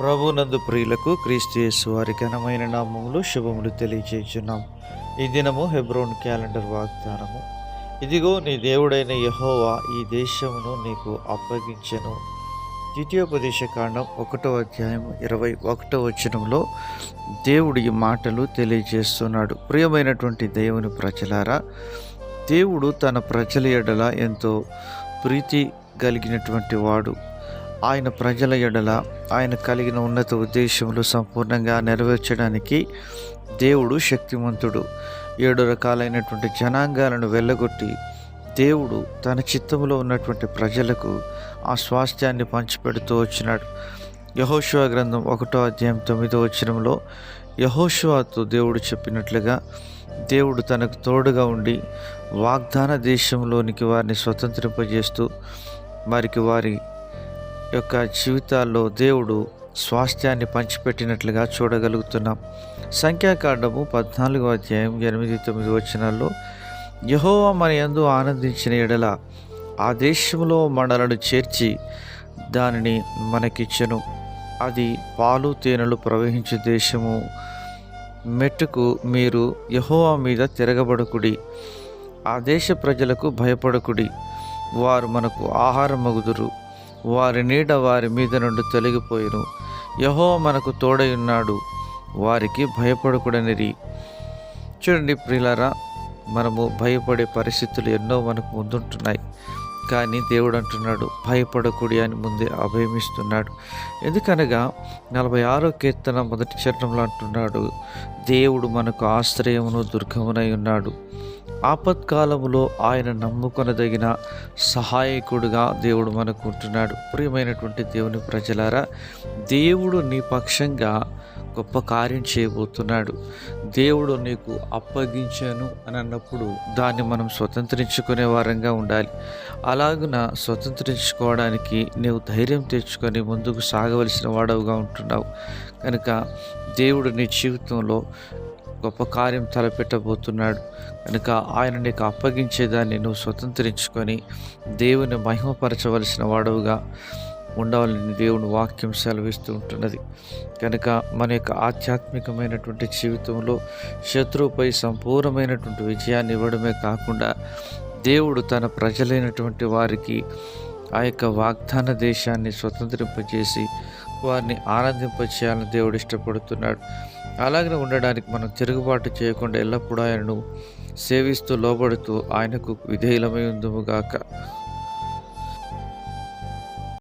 ప్రభునందు ప్రియులకు క్రీస్తు యేసు వారి ఘనమైన నామములు శుభములు తెలియజేస్తున్నాం ఈ దినము హెబ్రోన్ క్యాలెండర్ వాగ్దానము. ఇదిగో నీ దేవుడైన యహోవా ఈ దేశమును నీకు అప్పగించను. ద్వితీయోపదేశ కాండం ఒకటో అధ్యాయం ఇరవై ఒకటో వచనంలో దేవుడి మాటలు తెలియజేస్తున్నాడు. ప్రియమైనటువంటి దేవుని ప్రజలారా దేవుడు తన ప్రజల ఎడల ఎంతో ప్రీతి కలిగినటువంటి వాడు. ఆయన ప్రజల ఎడల ఆయన కలిగిన ఉన్నత ఉద్దేశములు సంపూర్ణంగా నెరవేర్చడానికి దేవుడు శక్తిమంతుడు. ఏడు రకాలైనటువంటి జనాంగాలను వెళ్ళగొట్టి దేవుడు తన చిత్తంలో ఉన్నటువంటి ప్రజలకు ఆ స్వాస్థ్యాన్ని పంచిపెడుతూ వచ్చినాడు. యహోశివ గ్రంథం ఒకటో అధ్యాయం తొమ్మిదో వచ్చినంలో యహోశివాతో దేవుడు చెప్పినట్లుగా దేవుడు తనకు తోడుగా ఉండి వాగ్దాన దేశంలోనికి వారిని స్వతంత్రింపజేస్తూ వారికి వారి యొక్క జీవితాల్లో దేవుడు స్వాస్థ్యాన్ని పంచిపెట్టినట్లుగా చూడగలుగుతున్నాం. సంఖ్యాకాండము పద్నాలుగో అధ్యాయం ఎనిమిది తొమ్మిది వచనాల్లో యహోవా మన యందు ఆనందించిన ఎడల ఆ దేశంలో మనలను చేర్చి దానిని మనకిచ్చెను. అది పాలు తేనెలు ప్రవహించే దేశము. మెట్టుకు మీరు యహోవా మీద తిరగబడకుడి. ఆ దేశ ప్రజలకు భయపడకుడి. వారు మనకు ఆహారం మగుదురు వారి నీడ వారి మీద నుండి తొలగిపోయిను. యహో మనకు తోడై ఉన్నాడు వారికి భయపడకూడనిరి. చూడండి ప్రియులారా మనము భయపడే పరిస్థితులు ఎన్నో మనకు ముందుంటున్నాయి. కానీ దేవుడు అంటున్నాడు భయపడకూడి అని ముందే అభయమిస్తున్నాడు. ఎందుకనగా నలభై ఆరో కీర్తన మొదటి చరణంలో అంటున్నాడు దేవుడు మనకు ఆశ్రయమును దుర్గమునై ఉన్నాడు. ఆపత్కాలములో ఆయన నమ్ముకొనదగిన సహాయకుడుగా దేవుడు మనకు ఉంటున్నాడు ప్రియమైనటువంటి దేవుని ప్రజలారా దేవుడు నీ పక్షంగా గొప్ప కార్యం చేయబోతున్నాడు. దేవుడు నీకు అప్పగించాను అని అన్నప్పుడు దాన్ని మనం స్వతంత్రించుకునే వారంగా ఉండాలి. అలాగున స్వతంత్రించుకోవడానికి నీవు ధైర్యం తెచ్చుకొని ముందుకు సాగవలసిన వాడవుగా ఉంటున్నావు. కనుక దేవుడు నీ జీవితంలో గొప్ప కార్యం తలపెట్టబోతున్నాడు. కనుక ఆయన నీకు అప్పగించేదాన్ని నువ్వు స్వతంత్రించుకొని దేవుని మహిమపరచవలసిన వాడవుగా ఉండవాలని దేవుని వాక్యం సెలవిస్తూ ఉంటున్నది. కనుక మన యొక్క ఆధ్యాత్మికమైనటువంటి జీవితంలో శత్రువుపై సంపూర్ణమైనటువంటి విజయాన్ని ఇవ్వడమే కాకుండా దేవుడు తన ప్రజలైనటువంటి వారికి ఆ యొక్క వాగ్దాన దేశాన్ని స్వతంత్రింపజేసి వారిని ఆనందింపచేయాలని దేవుడు ఇష్టపడుతున్నాడు. అలాగనే ఉండడానికి మనం తిరుగుబాటు చేయకుండా ఎల్లప్పుడూ ఆయనను సేవిస్తూ లోబడుతూ ఆయనకు విధేయులమై ఉందుముగాక